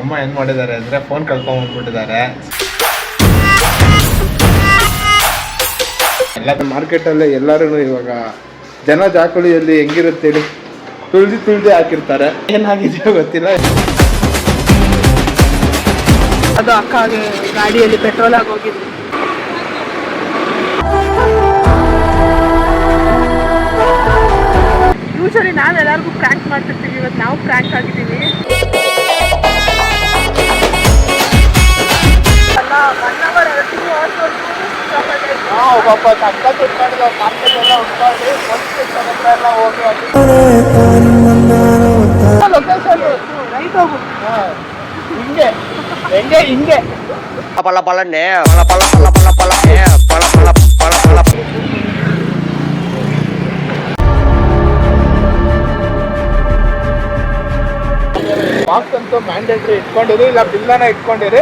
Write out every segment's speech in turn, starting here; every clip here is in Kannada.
ನಮ್ಮಮ್ಮ ಏನು ಮಾಡಿದ್ದಾರೆ ಅಂದ್ರೆ ಫೋನ್ ಕಳ್ಕೊಂಡ್ಬಿಟ್ಟಿದ್ದಾರೆ ಎಲ್ಲ ಮಾರ್ಕೆಟಲ್ಲೇ ಎಲ್ಲರೂ ಇವಾಗ ಜನ ಜಾಕುಳಿಯಲ್ಲಿ ಹೆಂಗಿರುತ್ತೆ ಹೇಳಿ ತುಳಿದು ತುಳಿದು ಹಾಕಿರ್ತಾರೆ. ಏನಾಗಿದೆಯೋ ಗೊತ್ತಿಲ್ಲ. ಅದು ಅಕ್ಕ ಗಾಡಿಯಲ್ಲಿ ಪೆಟ್ರೋಲ್ ಆಗಿ ಹೋಗಿದ್ವಿ ಯೂಶಲಿ ನಾವು ಎಲ್ಲರಿಗೂ ಪ್ರ್ಯಾಂಕ್ ಮಾಡ್ತಿರ್ತೀವಿ ಇವತ್ತು ನಾವು ಪ್ರ್ಯಾಂಕ್ ಆಗಿದ್ದೀವಿ. ಒಬ್ಬ ಸಖತ್ ಉಟ್ಕೊಂಡು ಮಾರ್ಕೆಟ್ ಎಲ್ಲ ಉಟ್ಕೊಂಡು ಎಲ್ಲ ಹೋಗಿ ಲೊಕೇಶನ್ ರೈಟ್ ಹೋಗು ಹಿಂಗೆ ಹೆಂಗೆ ಹಿಂಗೆ pala pala ne pala pala pala pala pala ne pala pala pala pala box ಅಂತೂ ಮ್ಯಾಂಡೇಟ್ರಿ ಇಟ್ಕೊಂಡಿರಿ ಇಲ್ಲ ಬಿಲ್ಲನ ಇಟ್ಕೊಂಡಿರಿ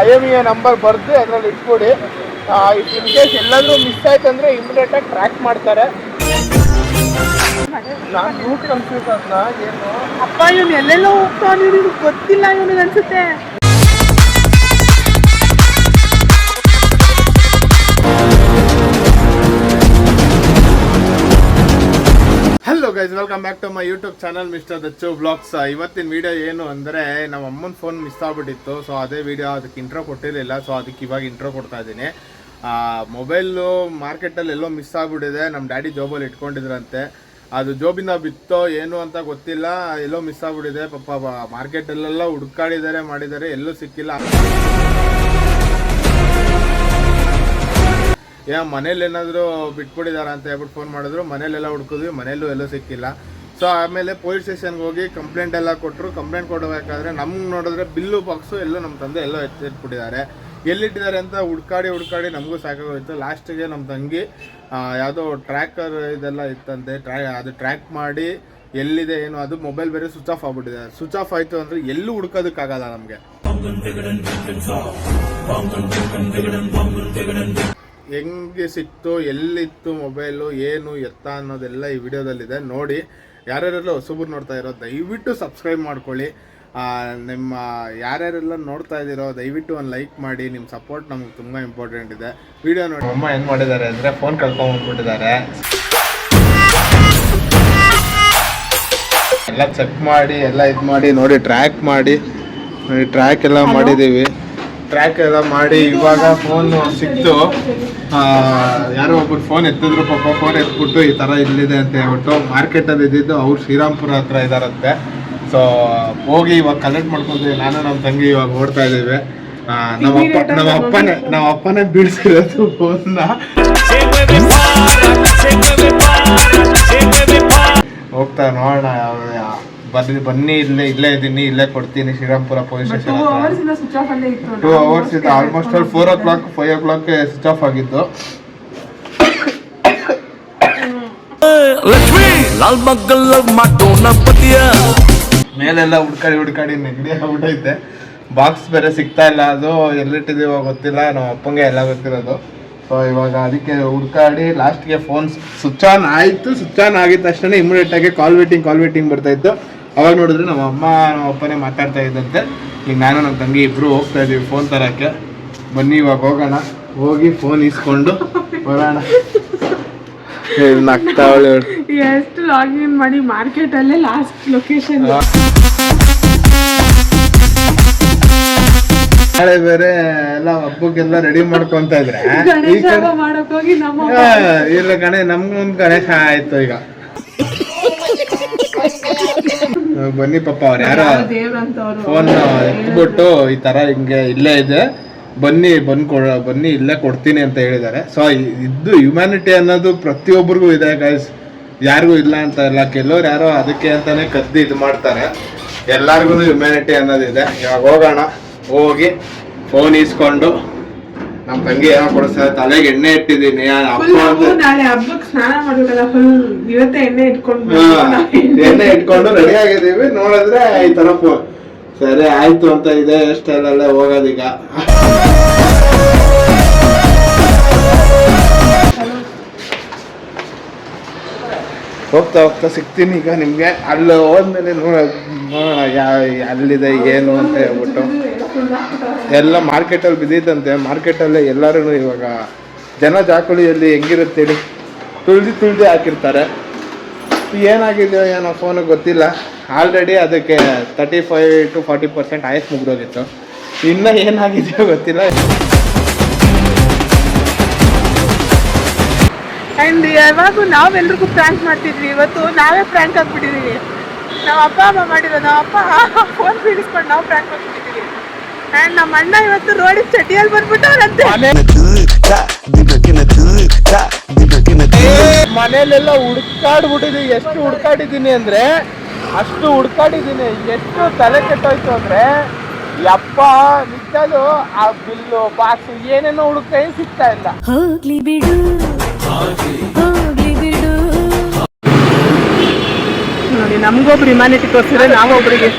ಐ ಎಂ ಇ ನಂಬರ್ ಬರೆದು ಅದರಲ್ಲಿ ಇಟ್ಕೊಡಿ ಇಫ್ ಇನ್ ಕೇಸ್ ಎಲ್ಲಾದ್ರೂ ಮಿಸ್ ಆಯ್ತು ಅಂದ್ರೆ ಇಮಿಡಿಯೇಟ್ ಆಗಿ ಟ್ರ್ಯಾಕ್ ಮಾಡ್ತಾರೆ. ನಾನು ಏನು ಅಪ್ಪ, ಇವನು ಎಲ್ಲೆಲ್ಲೋ ಹೋಗ್ತಾನೆ ಗೊತ್ತಿಲ್ಲ ಇವನಿಗೆ ಅನ್ಸುತ್ತೆ. Hello guys welcome back to my YouTube channel mister Dachchu blogs ಇವತ್ತಿನ ವಿಡಿಯೋ ಏನು ಅಂದರೆ, ನಮ್ಮ ಅಮ್ಮನ ಫೋನ್ ಮಿಸ್ ಆಗ್ಬಿಟ್ಟಿತ್ತು. ಸೊ ಅದೇ ವಿಡಿಯೋ ಅದಕ್ಕೆ ಇಂಟ್ರೋ ಕೊಟ್ಟಿರಲಿಲ್ಲ. ಸೊ ಅದಕ್ಕೆ ಇವಾಗ ಇಂಟ್ರೋ ಕೊಡ್ತಾ ಇದ್ದೀನಿ. ಮೊಬೈಲು ಮಾರ್ಕೆಟಲ್ಲಿ ಎಲ್ಲೋ ಮಿಸ್ ಆಗ್ಬಿಟ್ಟಿದೆ. ನಮ್ಮ ಡ್ಯಾಡಿ ಜೋಬಲ್ಲಿ ಇಟ್ಕೊಂಡಿದ್ರಂತೆ. ಅದು ಜೋಬಿಂದ ಬಿತ್ತೋ ಏನು ಅಂತ ಗೊತ್ತಿಲ್ಲ. ಎಲ್ಲೋ ಮಿಸ್ ಆಗ್ಬಿಟ್ಟಿದೆ. ಪಾಪ ಮಾರ್ಕೆಟಲ್ಲೆಲ್ಲ ಹುಡ್ಕಾಡಿದ್ದಾರೆ, ಮಾಡಿದ್ದಾರೆ. ಎಲ್ಲೂ ಸಿಕ್ಕಿಲ್ಲ. ಯಾ, ಮನೇಲಿ ಏನಾದರೂ ಬಿಟ್ಬಿಟ್ಟಿದ್ದಾರೆ ಅಂತ ಹೇಳ್ಬಿಟ್ಟು ಫೋನ್ ಮಾಡಿದ್ರು. ಮನೇಲೆಲ್ಲ ಹುಡ್ಕಿದ್ವಿ, ಮನೇಲೂ ಎಲ್ಲೂ ಸಿಕ್ಕಿಲ್ಲ. ಸೊ ಆಮೇಲೆ ಪೊಲೀಸ್ ಸ್ಟೇಷನ್ಗೆ ಹೋಗಿ ಕಂಪ್ಲೇಂಟ್ ಎಲ್ಲ ಕೊಟ್ಟರು ಕಂಪ್ಲೇಂಟ್ ಕೊಡಬೇಕಾದ್ರೆ ನಮ್ಗೆ ನೋಡಿದ್ರೆ ಬಿಲ್ಲು ಬಾಕ್ಸು ಎಲ್ಲೋ ನಮ್ಮ ತಂದೆ ಎಲ್ಲೋ ಎತ್ತಿಟ್ಬಿಟ್ಟಿದ್ದಾರೆ ಎಲ್ಲಿಟ್ಟಿದ್ದಾರೆ ಅಂತ ಹುಡ್ಕಾಡಿ ಹುಡ್ಕಾಡಿ ನಮಗೂ ಸಾಕಾಗೋಯ್ತು. ಲಾಸ್ಟಿಗೆ ನಮ್ಮ ತಂಗಿ ಯಾವುದೋ ಟ್ರ್ಯಾಕರ್ ಇದೆಲ್ಲ ಇತ್ತಂತೆ ಟ್ರ್ಯಾ ಅದು ಟ್ರ್ಯಾಕ್ ಮಾಡಿ ಎಲ್ಲಿದೆ, ಏನು, ಅದು ಮೊಬೈಲ್ ಬೇರೆ ಸ್ವಿಚ್ ಆಫ್ ಆಗ್ಬಿಟ್ಟಿದೆ. ಸ್ವಿಚ್ ಆಫ್ ಆಯಿತು ಅಂದರೆ ಎಲ್ಲೂ ಹುಡ್ಕೋದಕ್ಕಾಗಲ್ಲ ನಮಗೆ. ಹೆಂಗೆ ಸಿಕ್ತು ಎಲ್ಲಿತ್ತು ಮೊಬೈಲು ಏನು ಎತ್ತ ಅನ್ನೋದೆಲ್ಲ ಈ ವಿಡಿಯೋದಲ್ಲಿದೆ. ನೋಡಿ ಯಾರ್ಯಾರೆಲ್ಲ ಹೊಸಬ್ರು ನೋಡ್ತಾ ಇರೋ ದಯವಿಟ್ಟು ಸಬ್ಸ್ಕ್ರೈಬ್ ಮಾಡ್ಕೊಳ್ಳಿ. ನಿಮ್ಮ ಯಾರ್ಯಾರೆಲ್ಲ ನೋಡ್ತಾ ಇದ್ದೀರೋ ದಯವಿಟ್ಟು ಒಂದು ಲೈಕ್ ಮಾಡಿ. ನಿಮ್ಮ ಸಪೋರ್ಟ್ ನಮ್ಗೆ ತುಂಬ ಇಂಪಾರ್ಟೆಂಟ್ ಇದೆ. ವಿಡಿಯೋ ನೋಡಿ. ಅಮ್ಮ ಏನು ಮಾಡಿದ್ದಾರೆ ಅಂದರೆ ಫೋನ್ ಕಳ್ಕೊಂಡ್ಬಿಟ್ಟಿದ್ದಾರೆ ಎಲ್ಲ ಚೆಕ್ ಮಾಡಿ ಎಲ್ಲ ಇದು ಮಾಡಿ ನೋಡಿ ಟ್ರ್ಯಾಕ್ ಮಾಡಿ. ನೋಡಿ ಟ್ರ್ಯಾಕ್ ಎಲ್ಲ ಮಾಡಿದ್ದೀವಿ. ಟ್ರ್ಯಾಕ್ ಎಲ್ಲ ಮಾಡಿ ಇವಾಗ ಫೋನ್ ಸಿಕ್ತು. ಯಾರೋ ಒಬ್ಬರು ಫೋನ್ ಎತ್ತಿದ್ರು ಪಾಪ ಫೋನ್ ಎತ್ಬಿಟ್ಟು ಈ ಥರ ಇಲ್ಲಿದೆ ಅಂತ ಹೇಳ್ಬಿಟ್ಟು ಮಾರ್ಕೆಟಲ್ಲಿ ಇದ್ದಿದ್ದು ಅವ್ರು ಶ್ರೀರಾಮ್ಪುರ ಹತ್ರ ಇದಾರಂತೆ. ಸೊ ಹೋಗಿ ಇವಾಗ ಕಲೆಕ್ಟ್ ಮಾಡ್ಕೊಂತೀವಿ ನಾನು ನಮ್ಮ ತಂಗಿ ಇವಾಗ ಓಡ್ತಾ ಇದ್ದೀವಿ. ನಮ್ಮ ಅಪ್ಪ ನಮ್ಮ ಅಪ್ಪನೇ ನಮ್ಮ ಅಪ್ಪನೇ ಬೀಳ್ಸಿರೋದು ಫೋನ್ನ ಹೋಗ್ತಾ ನೋಡೋಣ. ಯಾವ- ಬನ್ನಿ ಇಲ್ಲೇ ಇಲ್ಲೇ ಇದ್ದೀನಿ ಇಲ್ಲೇ ಕೊಡ್ತೀನಿ Srirampura police station two hours ಇಂದ ಸ್ವಿಚ್ ಆಫ್ ಅಲ್ಲೇ ಇತ್ತು ಆಲ್ಮೋಸ್ಟ್ ಅಲ್ಲಿ four o'clock five o'clock switch off ಆಗಿದ್ದು. ಲಕ್ಷ್ಮಿ ಲಾಲ್ ಮಗ್ಗಲ್ ಮಾಡೋಣ ಪತಿಯ. ಮೇಲೆಲ್ಲ ಹುಡ್ಕಾಡಿ ಹುಡ್ಕಾಡಿ ನೆಗಡಿ ಆಗ್ಬಿಟ್ಟೈತೆ ಬಾಕ್ಸ್ ಬೇರೆ ಸಿಗ್ತಾ ಇಲ್ಲ. ಅದು ಎಲ್ಲಿಟ್ಟಿದೀವೋ ಗೊತ್ತಿಲ್ಲ. ನಮ್ಮ ಅಪ್ಪಂಗೆ ಎಲ್ಲ ಗೊತ್ತಿರೋದು. ಸೊ ಇವಾಗ ಅದಕ್ಕೆ ಹುಡ್ಕಾಡಿ ಲಾಸ್ಟ್ಗೆ ಫೋನ್ ಸ್ವಿಚ್ ಆನ್ ಆಯಿತು. ಸ್ವಿಚ್ ಆನ್ ಆಗಿದ ತಕ್ಷಣ ಇಮಿಡಿಯೇಟ್ ಆಗಿ ಕಾಲ್ ವೇಟಿಂಗ್ ಕಾಲ್ ವೇಟಿಂಗ್ ಬರ್ತಾ ಇತ್ತು. ಅವಾಗ ನೋಡಿದ್ರೆ ನಮ್ಮ ಅಮ್ಮ ನಮ್ಮ ಅಪ್ಪನೇ ಮಾತಾಡ್ತಾ ಇದ್ದಂತೆ. ಈಗ ನಾನು ನಮ್ಮ ತಂಗಿ ಇಬ್ರು ಹೋಗ್ತಾ ಇದೀವಿ ಫೋನ್ ತರಕ್ಕೆ. ಬನ್ನಿ ಇವಾಗ ಹೋಗೋಣ. ಹೋಗಿ ಫೋನ್ ಇಸ್ಕೊಂಡು ಬರೋಣ. ಎಷ್ಟು ಲಾಗಿನ್ ಮಾಡಿ ಮಾರ್ಕೆಟ್ ಅಲ್ಲೇ ಲಾಸ್ಟ್ ಲೊಕೇಶನ್ ನಾಳೆ ಬೇರೆ ಎಲ್ಲ ಹಬ್ಬಕ್ಕೆಲ್ಲ ರೆಡಿ ಮಾಡ್ಕೊಂತ ಇದ್ರೆ ಈ ಗಣೇಶ ಕಡೆ- ಹಬ್ಬ ಮಾಡಕ್ ಹೋಗಿ ನಮ್ಮ ಇಲ್ಲ ಕಣೆ ನಮ್ಗೊಂದು ಗಣೇಶ ಆಯ್ತು ಈಗ. ಬನ್ನಿ ಪಾಪ ಅವ್ರು ಯಾರೋ ಫೋನ್ ಎತ್ಬಿಟ್ಟು ಈ ತರ ಹಿಂಗೆ ಇಲ್ಲೇ ಇದೆ. ಬನ್ನಿ ಬಂದ್ ಕೊಡ ಬನ್ನಿ ಇಲ್ಲೇ ಕೊಡ್ತೀನಿ ಅಂತ ಹೇಳಿದ್ದಾರೆ. ಸೊ ಇದು ಹ್ಯುಮ್ಯಾನಿಟಿ ಅನ್ನೋದು ಪ್ರತಿಯೊಬ್ಬರಿಗೂ ಇದೆ ಗೈಸ್ ಯಾರಿಗೂ ಇಲ್ಲ ಅಂತ ಇಲ್ಲ ಕೆಲವ್ರು ಯಾರೋ ಅದಕ್ಕೆ ಅಂತಾನೆ ಕದ್ದು ಇದು ಮಾಡ್ತಾರೆ. ಎಲ್ಲಾರ್ಗು ಹ್ಯುಮ್ಯಾನಿಟಿ ಅನ್ನೋದಿದೆ. ಇವಾಗ ಹೋಗೋಣ. ಹೋಗಿ ಫೋನ್ ಇಸ್ಕೊಂಡು ನಮ್ಮ ತಂಗಿ ಏನೋ ಕೊಡಿಸ್ತಾರೆ ತಲೆಗೆ ಎಣ್ಣೆ ಇಟ್ಟಿದ್ದೀನಿ. ಅಪ್ಪ ನಾಳೆ ಹಬ್ಬಕ್ಕೆ ಸ್ನಾನ ಮಾಡ್ಬೇಕಲ್ಲ ಫುಲ್ ಇವತ್ತೇ ಎಣ್ಣೆ ಇಟ್ಕೊಂಡು ಎಣ್ಣೆ ಇಟ್ಕೊಂಡು ರೆಡಿ ಆಗಿದ್ದೀವಿ. ನೋಡಿದ್ರೆ ಈ ತರ ಸರಿ ಆಯ್ತು ಅಂತ ಇದೆ ಸ್ಟೈಲಲ್ಲೇ ಹೋಗೋದೀಗ. ಹೋಗ್ತಾ ಹೋಗ್ತಾ ಸಿಗ್ತೀನಿ ಈಗ ನಿಮಗೆ. ಅಲ್ಲಿ ಹೋದ್ಮೇಲೆ ನೋಡ ಅಲ್ಲಿದೆ ಏನು ಅಂತ ಹೇಳ್ಬಿಟ್ಟು. ಎಲ್ಲ ಮಾರ್ಕೆಟಲ್ಲಿ ಬಿದ್ದಿದ್ದಂತೆ ಮಾರ್ಕೆಟಲ್ಲೇ ಎಲ್ಲರೂ ಇವಾಗ ಜನ ಜಾಕುಳಿಯಲ್ಲಿ ಹೆಂಗಿರುತ್ತೆ ಹೇಳಿ ತುಳಿದು ತುಳಿದು ಹಾಕಿರ್ತಾರೆ. ಏನಾಗಿದೆಯೋ ಏನೋ ಫೋನು ಗೊತ್ತಿಲ್ಲ. ಆಲ್ರೆಡಿ ಅದಕ್ಕೆ thirty five to forty percent ಆಯಸ್ ಮುಗಿದೋಗಿತ್ತು. ಇನ್ನೂ ಏನಾಗಿದೆಯೋ ಗೊತ್ತಿಲ್ಲ. ಆ್ಯಂಡ್ ಯಾವಾಗೂ ನಾವೆಲ್ರಿಗೂ ಪ್ರ್ಯಾಂಕ್ ಮಾಡ್ತಿದ್ವಿ. ಇವತ್ತು ನಾವೇ ಪ್ರ್ಯಾಂಕ್ ಆಗಿಬಿಟ್ಟಿದ್ದೀವಿ ನಾವು ಅಪ್ಪ, ಅಮ್ಮ ಮಾಡಿರೋ, ನಾವು ಅಪ್ಪ ಫೋನ್ ಬಿಡಿಸ್ಕೊಂಡು ನಾವು ಪ್ರ್ಯಾಂಕ್ ಆ್ಯಂಡ್ ನಮ್ಮ ಅಣ್ಣ ಇವತ್ತು ರೋಡಿಗೆ ಚಟಿಯಲ್ಲಿ ಬಂದ್ಬಿಟ್ಟವ್ರಂತೆ. ಮನೇಲೆಲ್ಲ ಹುಡ್ಕಾಡ್ಬಿಟ್ಟಿದೀನಿ. ಎಷ್ಟು ಹುಡ್ಕಾಡಿದ್ದೀನಿ ಅಂದ್ರೆ ಅಷ್ಟು ಹುಡ್ಕಾಡಿದ್ದೀನಿ. ಎಷ್ಟು ತಲೆ ಕೆಟ್ಟೋಯ್ತು ಅಂದ್ರೆ ಯಪ್ಪ ನಿಜಲು ಆ ಬಿಲ್ಲು ಬಾಕ್ಸ್ ಏನೇನೋ ಹುಡುಕ ಸಿಗ್ತಾ ಇಲ್ಲ. ಹೋಗ್ಲಿ ಬಿಡು. ಹೋಗ್ಲಿ ಬಿಡು. ನೋಡಿ ನಮಗೊಬ್ರು ಹ್ಯುಮ್ಯಾನಿಟಿ ತೋರಿಸಿದ್ರೆ ನಾವೊಬ್ರಿಗೆ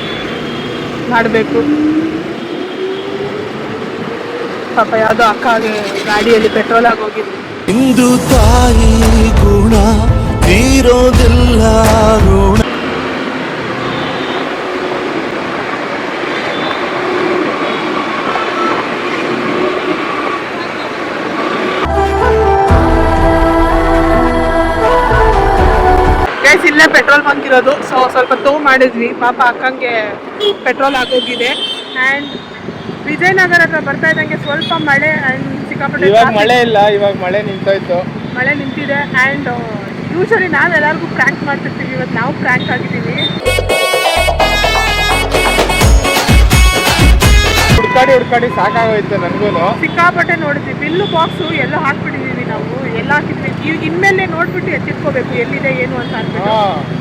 ಮಾಡಬೇಕು. ಪಾಪ ಯಾವುದೋ ಅಕ್ಕಗೆ ಗಾಡಿಯಲ್ಲಿ ಪೆಟ್ರೋಲ್ ಆಗೋಗಿದ್ರು ಇಂದು ತಾಯಿ ಗುಣ ತೀರೋದಿಲ್ಲ ಋಣ. ಇಲ್ಲೇ ಪೆಟ್ರೋಲ್ ಬಂಕ್ ಇರೋದು ಸೊ ಸ್ವಲ್ಪ ತೋ ಮಾಡಿದ್ವಿ. ಪಾಪ ಅಕ್ಕಂಗೆ ಪೆಟ್ರೋಲ್ ಆಗೋಗಿದೆ. ಆ್ಯಂಡ್ ವಿಜಯನಗರ ಹತ್ರ ಬರ್ತಾ ಇದ್ದಂಗೆ ಸ್ವಲ್ಪ ಮಳೆ ಸಿಕ್ಕಾಪಟ್ಟೆ ಇವಾಗ ಮಳೆ ಇಲ್ಲ ಇವಾಗ ಮಳೆ ನಿಂತೋಯ್ತು. ಮಳೆ ನಿಂತಿದೆ ಆ್ಯಂಡ್ ಯೂಶಲಿ ನಾವು ಎಲ್ಲರಿಗೂ ಪ್ರ್ಯಾಂಕ್ ಮಾಡ್ತಿರ್ತೀವಿ ಇವತ್ತು ನಾವು ಪ್ರ್ಯಾಂಕ್ ಆಗಿದ್ದೀವಿ. ಹುಡ್ಕಾಡಿ ಹುಡ್ಕಾಡಿ ಸಾಕಾಗೋಯ್ತು ನನಗೂ ಸಿಕ್ಕಾಪಟ್ಟೆ ನೋಡಿದ್ವಿ. ಬಿಲ್ಲು ಬಾಕ್ಸು ಎಲ್ಲ ಹಾಕ್ಬಿಟ್ಟಿದೀವಿ ನಾವು. ಎಲ್ಲ ಹಾಕಿದ್ವಿ. ಈಗ ಇನ್ಮೇಲೆ ನೋಡ್ಬಿಟ್ಟು ಎತ್ತಿಟ್ಕೋಬೇಕು ಎಲ್ಲಿದೆ ಏನು ಅಂತ ಅನ್ಬಿಟ್ಟು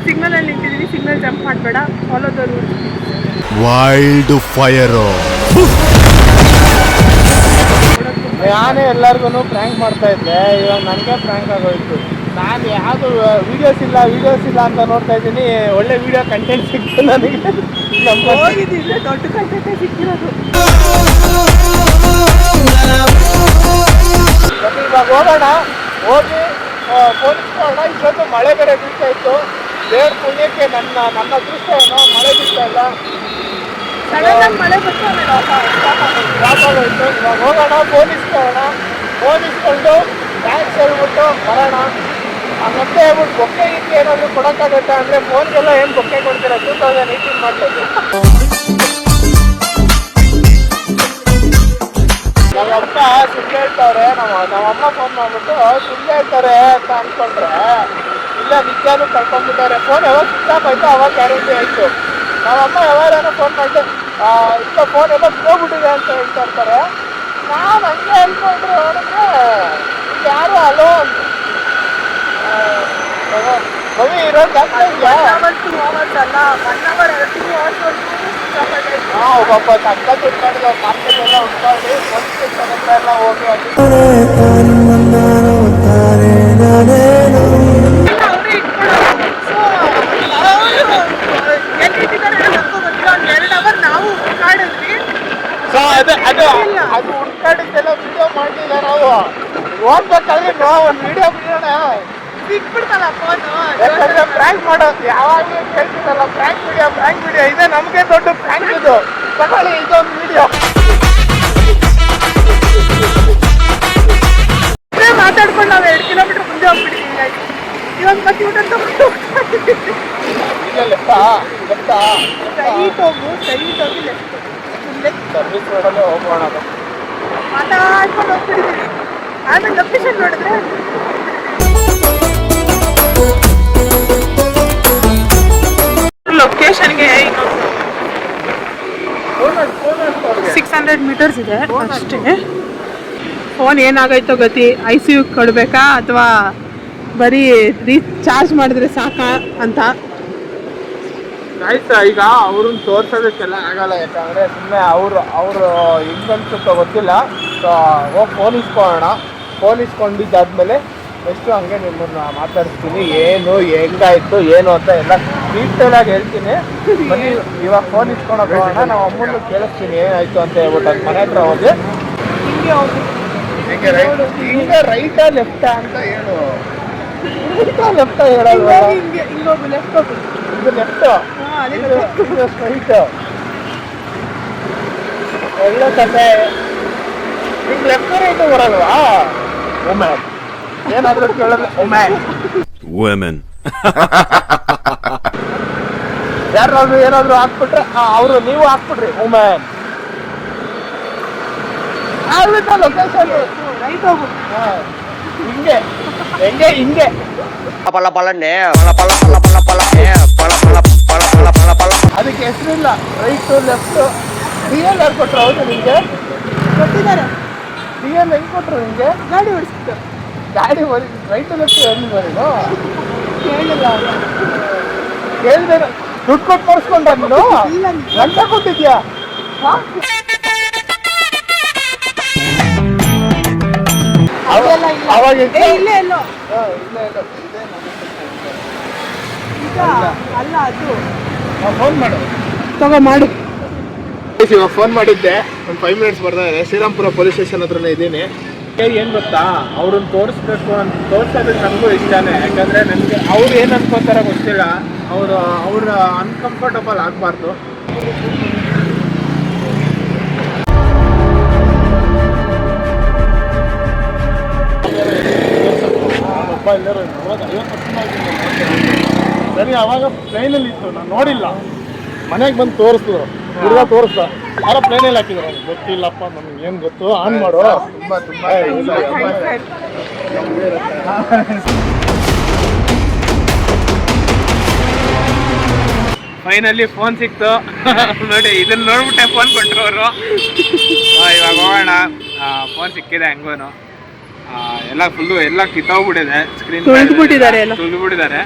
ಸಿಗ್ನಲ್ ಅಲ್ಲಿ ನಿಂತಿದೀವಿ ಸಿಗ್ನಲ್ ಜಂಪ್ ಮಾಡಬೇಡ. Follow the rule wild fire ನಾನೇ ಎಲ್ಲರಿಗೂ ಪ್ರ್ಯಾಂಕ್ ಮಾಡ್ತಾ ಇದ್ದೆ. ಇವಾಗ ನನಗೆ ಪ್ರ್ಯಾಂಕ್ ಆಗೋಯ್ತು. ನಾನು ಯಾವುದು ವೀಡಿಯೋಸ್ ಇಲ್ಲ ವೀಡಿಯೋಸ್ ಇಲ್ಲ ಅಂತ ನೋಡ್ತಾ ಇದ್ದೀನಿ. ಒಳ್ಳೆ ವಿಡಿಯೋ ಕಂಟೆಂಟ್ ಸಿಕ್ತು ನನಗೆ. ದೊಡ್ಡ ಕಂಟೆಂಟೇ ಸಿಕ್ಕಿರೋದು. ಇವಾಗ ಹೋಗೋಣ. ಹೋಗಿ ಪೊಲೀಸ್ಕೋಣ ಇಷ್ಟೊತ್ತು ಮಳೆ ಬೇರೆ ಬೀಳ್ತಾ ಇತ್ತು. ದೇವ್ರ ಪುಣ್ಯಕ್ಕೆ ನನ್ನ ನನ್ನ ಅದೃಷ್ಟ ಏನೋ? ಮಳೆ ಬೀಳ್ತಾ ಇಲ್ಲ. ಸಡನ್ ಮಳೆ ಬಂತು ಆಮೇಲೆ. ಡ್ರಾಪ್ ಆಗೋಯ್ತು. ಇವಾಗ ಹೋಗೋಣ ಪೊಲೀಸ್ಕೋಣ ಪೊಲೀಸ್ಕೊಂಡು ಟ್ಯಾಕ್ಸ್ ಹೇಳ್ಬಿಟ್ಟು ಬರೋಣ. ಮತ್ತೆ ಹೇಳ್ಬಿಟ್ಟು ಬೊಕ್ಕೆ ಗಿಕ್ಕೆ ಏನಾದರೂ ಕೊಡೋಕ್ಕಾಗತ್ತಾ ಅಂದರೆ ಫೋನ್ಗೆಲ್ಲ ಏನು ಬೊಕ್ಕೆ ಕೊಡ್ತೀರಾ? ಟೂ ತೌಸಂಡ್ ಏಯ್ಟೀನ್ ಮಾಡಬೇಕು ನಮ್ಮಪ್ಪ ಸುಳ್ಳು ಹೇಳ್ತಾರೆ. ನಮ್ಮ ನಮ್ಮ ಅಮ್ಮ ಫೋನ್ ಮಾಡ್ಬಿಟ್ಟು, ಸುಳ್ಳು ಹೇಳ್ತಾರೆ ಅಂತ ಅನ್ಕೊಂಡ್ರೆ ಇಲ್ಲ ನಿಜಾನು ಕಳ್ಕೊಂಡ್ಬಿಟ್ಟಾರೆ ಫೋನ್ ಯಾವಾಗ ಆಫ್ ಆಯ್ತು ಅವಾಗ ಗ್ಯಾರಂಟಿ ಆಯ್ತು. ನಮ್ಮ ಅಮ್ಮ ಯಾವಾಗೇನೋ ಫೋನ್ ಮಾಡಿದೆ ಇಲ್ಲ ಫೋನ್ ಎಲ್ಲ ಬಿದ್ದೋಗ್ಬಿಟ್ಟಿದೆ ಅಂತ ಹೇಳ್ತಾ ಇರ್ತಾರೆ ನಾನು ಹಂಗೆ ಅನ್ಕೊಂಡ್ರೆ ನೋಡಿದ್ರೆ ಇಲ್ಲಿ ಯಾರು ಅಲೋ ರವಿ ಇರೋದು ಜಾಸ್ತಿ ಇದೆಯಾ One hour, two hours ಅಲ್ಲ ಒನ್ ಅವರ್ two hours ವರೆಗೂ ಸಿಕ್ಕಾಪಟ್ಟೆ ಇತ್ತು. ನಾವು ಒಬ್ಬ ಸಕ್ಕತ್ ಹುಡ್ಕಾಡಿದ ಮಾರ್ಕೆಟ್ ಎಲ್ಲ ಹುಡ್ಕಾಡಿ ಒಂದು ಸ್ಟೇಷನ್ ಹತ್ರ ಎಲ್ಲ ಹೋಗಿ ಅಲ್ಲಿ ಅವ್ರೇ ಇಟ್ಕೊಳ್ಳೋದು. So, ಅವ್ರು ಎಲ್ಲಿಟ್ಟಿದ್ದಾರೆ ಅಂತ ನಮ್ಗೂ ಗೊತ್ತಿಲ್ಲ. ಒಂದ್ ಎರಡ್ hour ನಾವು ಹುಡ್ಕಾಡಿದ್ವಿ. ಸೊ ಅದು ಅದು. ಅದು ಹುಡ್ಕಾಡಿದ್ದೆಲ್ಲ ವಿಡಿಯೋ ಮಾಡಲಿಲ್ಲ ನಾವು. ಹೋಗ್ಬೇಕಾದ್ರೆ ನಾವು ಒಂದು ವಿಡಿಯೋ ಬಿಡೋಣ. ಸಿಕ್ಬಿಡ್ತಲ್ಲ phone. ಯಾಕಂದ್ರೆ ಪ್ರ್ಯಾಂಕ್ ಮಾಡೋದು. ಯಾವಾಗಲೂ ಕೇಳ್ತಿದ್ದಲ್ಲ ಪ್ರ್ಯಾಂಕ್ ವಿಡಿಯೋ ಪ್ರ್ಯಾಂಕ್ ವಿಡಿಯೋ ಇದೆ ನಮಗೆ ದೊಡ್ಡ ಪ್ರ್ಯಾಂಕ್ ಇದು. ತಗೊಳ್ಳಿ ಇದೊಂದು ವಿಡಿಯೋ ಮಾತಾಡ್ಕೊಂಡು ನಾವು ಎರಡು ಕಿಲೋಮೀಟರ್ ಮುಂದೆ ಹೋಗ್ಬಿಟ್ಟಿದ್ದೀವಿ ಇವನ್ ಇವಾಗ ಮತ್ತೆ ಊಟ ತಗೊಂಡು ಹೋಗು ಸೈಟ್ ಹೋಗಿ ಲೆಫ್ಟ್ ಲೊಕೇಶನ್ಗೆ. ಸಿಕ್ಸ್ ಹಂಡ್ರೆಡ್ ಮೀಟರ್ಸ್ ಇದೆ ಅಷ್ಟೇ ಫೋನ್ ಏನಾಗೈತೋ ಗತಿ ಐ ಸಿ ಯು ಕೊಡಬೇಕಾ ಅಥವಾ ಬರೀ ರೀಚಾರ್ಜ್ ಮಾಡಿದ್ರೆ ಸಾಕಾ ಅಂತ ಆಯ್ತು ಈಗ ಅವ್ರನ್ನ ತೋರ್ಸೋದಕ್ಕೆಲ್ಲ ಆಗಲ್ಲ ಯಾಕಂದ್ರೆ ಸುಮ್ಮನೆ ಅವರು ಅವರು ಹೆಂಗನ್ಸುತ್ತೋ ಗೊತ್ತಿಲ್ಲ. ಸೊ ಹೋಗಿ ಫೋನ್ ಇಸ್ಕೊಳ್ಳೋಣ ಫೋನ್ ಇಸ್ಕೊಂಡಿದ್ದಾದ್ಮೇಲೆ ಎಷ್ಟು ಹಂಗೆ ನಿಮ್ಮನ್ನ ಮಾತಾಡಿಸ್ತೀನಿ. ಏನು ಹೆಂಗಾಯ್ತು ಏನು ಅಂತ ಎಲ್ಲ ಡೀಟೇಲ್ ಆಗಿ ಹೇಳ್ತೀನಿ. ಬನ್ನಿ ಇವಾಗ ಫೋನ್ ಇಸ್ಕೊಳಕ್ ಹೋಗೋಣ ನಾವು ಅಮ್ಮನ್ನು ಕೇಳಿಸ್ತೀನಿ. ಏನಾಯ್ತು ಅಂತ ಹೇಳ್ಬಿಟ್ಟು ಅದು ಮನೆ ಹತ್ರ ಹೋಗಿ. ಹಿಂಗೆ ಹಿಂಗೆ. ರೈಟಾ ಲೆಫ್ಟಾ ಅಂತ ಹೇಳು. ಲೆಫ್ಟ್ ಹೇಳಲ್ವಾ? ಹಿಂಗೆ ಲೆಫ್ಟ್ ಹೋಗು ಇದು ಲೆಫ್ಟ್ ಹಾ ಅದೇ ಗೊತ್ತಾಯ್ತು. ಇದು ಸ್ಟ್ರೈಟ್ ಒಳ್ಳೆ ಕತೆ. ನಿಮ್ಗೆ ಲೆಫ್ಟ್ ರೈಟ್ ಬರಲ್ವಾ? ಒಮ್ಯಾನ್ ಏನಾದ್ರೂ ಕೇಳಿದ್ರೆ ಒಮ್ಯಾನ್ ವುಮೆನ್ ಯಾರಾದ್ರೂ ಏನಾದ್ರೂ ಹಾಕ್ಬಿಟ್ರೆ ಅವರು ನೀವು ಹಾಕ್ಬಿಡ್ರಿ ವುಮೆನ್ ಆಗ್ಬಿಟ್ಟ ಲೊಕೇಶನ್ ರೈಟ್ ಹೋಗು. ಹಿಂಗೆ. ಹೆಂಗೆ ಹಿಂಗೆ ಪಲ ಪಲನೆ ಪಲ ಪಲ ಪಲ ಪಲ ಪಲ ಪಲ ಪಲ ಪಲ ಪಲ ಪಲ ಪಲ ಅದಕ್ಕೆ ಹೆಸರಿಲ್ಲ ರೈಟ್ ಲೆಫ್ಟ್ ಡಿ ಎಲ್ ಯಾರು ಕೊಟ್ರು ಹೌದು ನಿಮಗೆ ಕೊಟ್ಟಿದ್ದಾರೆ ಡಿ ಎಲ್ ಹೆಂಗೆ ಕೊಟ್ರು ನಿಮಗೆ ಗಾಡಿ ಓಡಿಸ್ತು ಗಾಡಿ ಓಡಿ ರೈಟ್ ಲೆಫ್ಟ್ ಎಲ್ಲಿ ಬರೋದು ಕೇಳಿಲ್ಲ. ಕೇಳ್ದೆ ದುಡ್ಡು ಕೊಟ್ಟು ತೋರಿಸ್ಕೊಂಡ್ರೆ ನೀನು ಇಲ್ಲ ಗಂಟ ಕೊಟ್ಟಿದ್ಯಾ ಹಾ? ಇಲ್ಲ. ಅವಾಗ ಏ, ಇಲ್ಲೇ ಎಲ್ಲೋ ಹಾ, ಇಲ್ಲ ಇಲ್ಲ. ಇದೇ ನಾನು ಈಗ ಅಲ್ಲ. ಅದು. ಫೋನ್ ಮಾಡು. ತಗೋ ಮಾಡು. ಇವಾಗ ಫೋನ್ ಮಾಡಿದ್ದೆ. ಒಂದು ಫೈವ್ ಮಿನಿಟ್ಸ್ ಬರ್ತಾ ಇದೆ. ಶ್ರೀರಾಮ್ಪುರ ಪೊಲೀಸ್ ಸ್ಟೇಷನ್ ಹತ್ರನೇ ಇದ್ದೀನಿ. ಏನು ಗೊತ್ತಾ? ಅವ್ರನ್ನ ತೋರಿಸ್ಬೇಕು ಅಂತ ತೋರ್ಸೋದಕ್ಕೆ ನನಗೂ ಇಷ್ಟನೇ. ಯಾಕಂದ್ರೆ ನನಗೆ ಅವ್ರು ಏನು ಅನ್ಕೋತಾರ ಗೊತ್ತಿಲ್ಲ. ಅವರು ಅವ್ರ ಅನ್ಕಂಫರ್ಟಬಲ್ ಆಗಬಾರ್ದು. ಸರಿ ಅವಾಗ ಪ್ಲೇನಲ್ಲಿ ಇತ್ತು. ನಾನು ನೋಡಿಲ್ಲ. ಮನೆಗೆ ಬಂದು ತೋರಿಸಿದ್ರು ಹುಡುಗ ತೋರಿಸ್ದ. ಯಾರ ಪ್ಲೇನಲ್ಲಿ ಹಾಕಿದ್ರು. ನನಗೆ ಗೊತ್ತಿಲ್ಲಪ್ಪ ನಮ್ಗೆ ಏನು ಗೊತ್ತು? ಆನ್ ಮಾಡು. ತುಂಬಾ ಫೈನಲಿ ಫೋನ್ ಸಿಕ್ತು. ನೋಡಿ ಇದನ್ನ ನೋಡ್ಬಿಟ್ಟೆ ಫೋನ್ ಕೊಟ್ಟರು ಅವರು ಇವಾಗ ಹೋಗೋಣ ಫೋನ್ ಸಿಕ್ಕಿದೆ ಹೆಂಗೋನು. ಆ, ಎಲ್ಲ ಫುಲ್ಲು ಎಲ್ಲ ಕಿತ್ತೋಗ್ಬಿಟ್ಟಿದೆ. ಸ್ಕ್ರೀನ್ ಬಿಟ್ಟಿದ್ದಾರೆ ಎಲ್ಲ. ತುಳಿದ್ಬಿಟ್ಟಿದ್ದಾರೆ.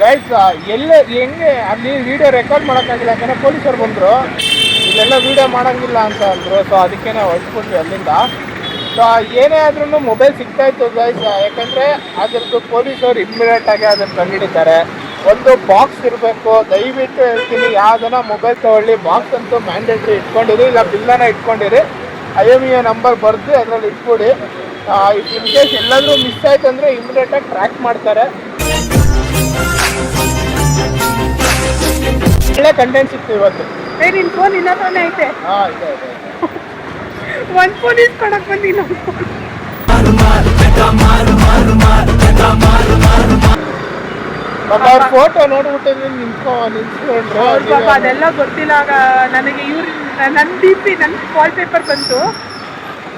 ಗೈಸ್ ಎಲ್ಲ ಹೆಂಗೆ ಅಲ್ಲಿ ವಿಡಿಯೋ ರೆಕಾರ್ಡ್ ಮಾಡೋಕ್ಕಾಗಿಲ್ಲ ಯಾಕಂದ್ರೆ ಪೊಲೀಸರು ಬಂದರು. ಇಲ್ಲೆಲ್ಲ ವಿಡಿಯೋ ಮಾಡೋಂಗಿಲ್ಲ ಅಂತ ಅಂದರು. ಸೊ ಅದಕ್ಕೆ ನಾವು ಹೊರಟ್ಬಿಟ್ವಿ ಅಲ್ಲಿಂದ. ಸೊ ಏನೇ ಆದ್ರೂ ಮೊಬೈಲ್ ಸಿಗ್ತಾ ಇತ್ತು ಗೈಸ್ ಯಾಕಂದರೆ ಅದ್ರದ್ದು ಪೊಲೀಸರು ಇಮ್ಮಿಡಿಯೇಟಾಗಿ ಅದನ್ನು ಕಂಡುಹಿಡಿತಾರೆ. ಒಂದು ಬಾಕ್ಸ್ ಇರಬೇಕು ದಯವಿಟ್ಟು ಹೇಳ್ತೀನಿ ಯಾವ್ದನ್ನ ಮೊಬೈಲ್ ತಗೊಳ್ಳಿ ಬಾಕ್ಸ್ ಅಂತೂ ಮ್ಯಾಂಡೇಟ್ರಿ ಇಟ್ಕೊಂಡಿರಿ ಇಲ್ಲ ಬಿಲ್ಲನ ಇಟ್ಕೊಂಡಿರಿ ಐ ಎಂ ಇ ನಂಬರ್ ಬರೆದು ಅದರಲ್ಲಿ ಇಟ್ಬಿಡಿ ಇನ್ ಕೇಸ್ ಎಲ್ಲಾದರೂ ಮಿಸ್ ಆಯ್ತು ಅಂದರೆ ಇಮಿಡಿಯೇಟಾಗಿ ಟ್ರ್ಯಾಕ್ ಮಾಡ್ತಾರೆ ಒಳ್ಳೆ ಕಂಟೆಂಟ್ ಸಿಕ್ತು ಇವತ್ತು ಏ ನಿನ್ ಫೋನ್ ಇನ್ನ ತಾನೇ ಐತೆ ಹಾಂ ಇದೆ ಇದೆ. ಒಂದ್ ಫೋನ್ ಇಸ್ಕೊಳಕ್ ಬಂದಿ ಅವ್ರ ಫೋಟೋ ನೋಡ್ಬಿಟ್ಟಿದ್ರೆ ನಿಂತ್ಕೊ ನಿಂತ್ಕೊಂಡ್ರು ಪಾಪ ಅದೆಲ್ಲ ಗೊತ್ತಿಲ್ಲ. ಆಗ ನನಗೆ ಇವ್ರು ನನ್ನ ಡಿ ಪಿ ನನ್ನ ವಾಲ್ ಪೇಪರ್ ಬಂತು.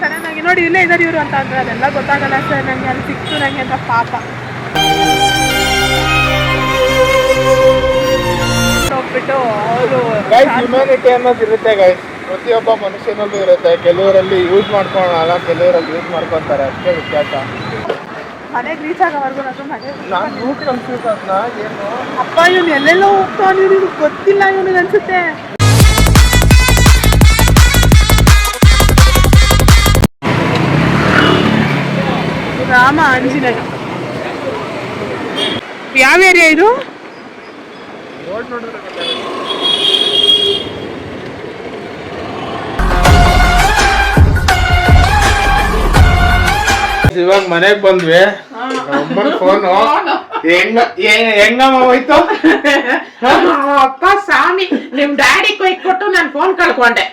ಚೆನ್ನಾಗಿ ನೋಡಿ ಇಲ್ಲೇ ಇದ್ದಾರೆ ಇವರು ಅಂತ ಅಂದ್ರೆ ಅದೆಲ್ಲ ಗೊತ್ತಾಗಲ್ಲ ಸರ್ ನನಗೆ ಅಲ್ಲಿ ಸಿಕ್ತು ನನಗೆ ಅಂತ ಪಾಪ. ಹೋಗ್ಬಿಟ್ಟು ಅವರು ಗೈಸ್ ಹ್ಯುಮ್ಯಾನಿಟಿ ಅನ್ನೋದು ಇರುತ್ತೆ ಗೈಸ್ ಪ್ರತಿಯೊಬ್ಬ ಮನುಷ್ಯನಲ್ಲೂ ಇರುತ್ತೆ. ಕೆಲವರಲ್ಲಿ ಯೂಸ್ ಮಾಡ್ಕೊಳಲ್ಲ ಕೆಲವರಲ್ಲಿ ಯೂಸ್ ಮಾಡ್ಕೊತಾರೆ. ಅಷ್ಟೇ ವ್ಯತ್ಯಾಸ. ಮನೆಗೆ ರೀಚ್ ಆಗೋವರೆಗೂ ನಾನು ಮನೆ ನಾನು ರೂಟ್ ಕನ್ಫ್ಯೂಸ್ ಅಂತ ಏನು? ಅಪ್ಪ ಇವನು ಎಲ್ಲೆಲ್ಲೋ ಹೋಗ್ತಾನೆ ಇವ್ನಿಗೆ ಗೊತ್ತಿಲ್ಲ ಇವನಿಗೆ ಅನ್ಸುತ್ತೆ. ರಾಮ ಆಂಜನೇಯ. ಯಾವ ಏರಿಯಾ ಇದು? ರೋಡ್ ನೋಡಿದ್ರೆ ಇವಾಗ ಮನೆಗ್ ಬಂದ್ವಿ. ಅಮ್ಮನ ಫೋನು. ಹೆಂಗ ಹೆಂಗ- ಹೆಂಗಮ್ಮ ಹೋಯ್ತು? ಅಪ್ಪ ಸ್ವಾಮಿ ನಿಮ್ ಡ್ಯಾಡಿ ಕೊಯ್ ಕೊಟ್ಟು ನಾನು ಫೋನ್ ಕಳ್ಕೊಂಡೆ.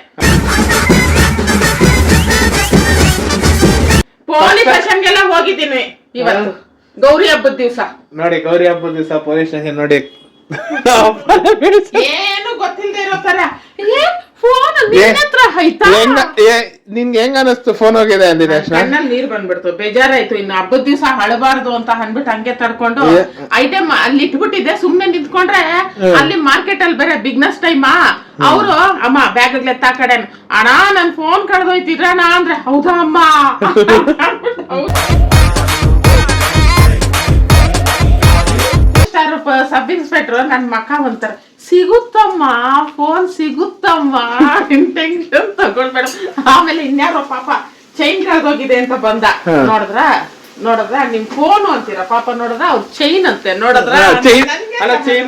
ಪೊಲೀಸ್ ಸ್ಟೇಷನ್ಗೆಲ್ಲ ಹೋಗಿದ್ದೀನಿ ಇವತ್ತು. ಗೌರಿ ಹಬ್ಬದ ದಿವಸ. ನೋಡಿ ಗೌರಿ ಹಬ್ಬದ ದಿವಸ ಪೊಲೀಸ್ ಸ್ಟೇಷನ್ ನೋಡಿ. ಏನು ಗೊತ್ತಿಲ್ಲದೆ ಇರೋ ತರ ಫೋನ್ ನಿನ್ನ ಹತ್ರ ಆಯ್ತಾ ಹೆಂಗ ನಿನ್ಗೆ ಹೆಂಗ ಅನಿಸ್ತು ಫೋನ್ ಹೋಗಿದೆ ಅಂದಿದ ತಕ್ಷಣ ಕಣ್ಣಲ್ಲಿ ನೀರ್ ಬಂದ್ಬಿಡ್ತು ಬೇಜಾರಾಯ್ತು. ಇನ್ನು ಹಬ್ಬದ ದಿವಸ ಹಳಬಾರ್ದು ಅಂತ ಅನ್ಬಿಟ್ಟು ಹಂಗೆ ತಡ್ಕೊಂಡು ಐಟಮ್ ಅಲ್ಲಿ ಇಟ್ಬಿಟ್ಟಿದೆ ಸುಮ್ನೆ ನಿಂತ್ಕೊಂಡ್ರೆ ಅಲ್ಲಿ ಮಾರ್ಕೆಟ್ ಅಲ್ಲಿ ಬೇರೆ ಬಿಗ್ನೆಸ್ ಟೈಮಾ ಅವರು ಅಮ್ಮ ಬ್ಯಾಗ್ ಎತ್ತ ಕಡೆ. ಅಣ್ಣ ನನ್ ಫೋನ್ ಕಳ್ದೋಯ್ತಿದ್ರಣ ಅಂದ್ರೆ ಹೌದಾ ಅಮ್ಮ? ಸಬ್ ಇನ್ಸ್ಪೆಕ್ಟರ್ ನನ್ ಮಕ್ಕ ಅಂತಾರೆ ಸಿಗುತ್ತಮ್ಮ ಫೋನ್ ಸಿಗುತ್ತಮ್ಮ ಟೆನ್ಷನ್ ತಗೊಳ್ಬೇಡ. ಆಮೇಲೆ ಇನ್ಯಾರೋ ಪಾಪ ಚೈನ್ ಕಳ್ದೋಗಿದೆ ಅಂತ ಬಂದ. ನೋಡಿದ್ರ? ನೋಡಿದ್ರ? ನಿಮ್ ಫೋನು ಅಂತೀರ? ಪಾಪ ನೋಡಿದ್ರ ಅವ್ರ ಚೈನ್ ಅಂತೆ. ನೋಡಿದ್ರ? ಚೈನ್ ಚೈನ್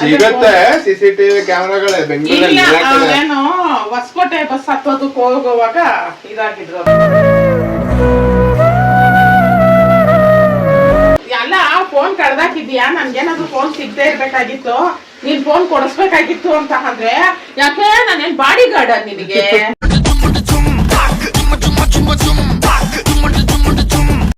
ಸಿಗತ್ತೆ ಸಿಸಿಟಿವಿ ಕ್ಯಾಮ್ರಾಗಳೇ ಬೆಂಗಳೂರಲ್ಲಿ ಹೊಸಕೋಟೆ ಬಸ್ ಹತ್ತೋದಕ್ಕೆ ಹೋಗುವಾಗ ಇದಾಗಿದ್ರು ಎಲ್ಲ ಫೋನ್ ಕಳ್ದಾಕಿದ್ಯಾ ನನ್ಗೇನಾದ್ರು ಫೋನ್ ಸಿಗದೆ ಇರ್ಬೇಕಾಗಿತ್ತು? ನೀನ್ ಫೋನ್ ಕೊಡಿಸ್ಬೇಕಾಗಿತ್ತು ಅಂತ ಅಂದ್ರೆ ಯಾಕೆ? ನಾನೇನ್ ಬಾಡಿ ಗಾರ್ಡ್ ನಿನಗೆ?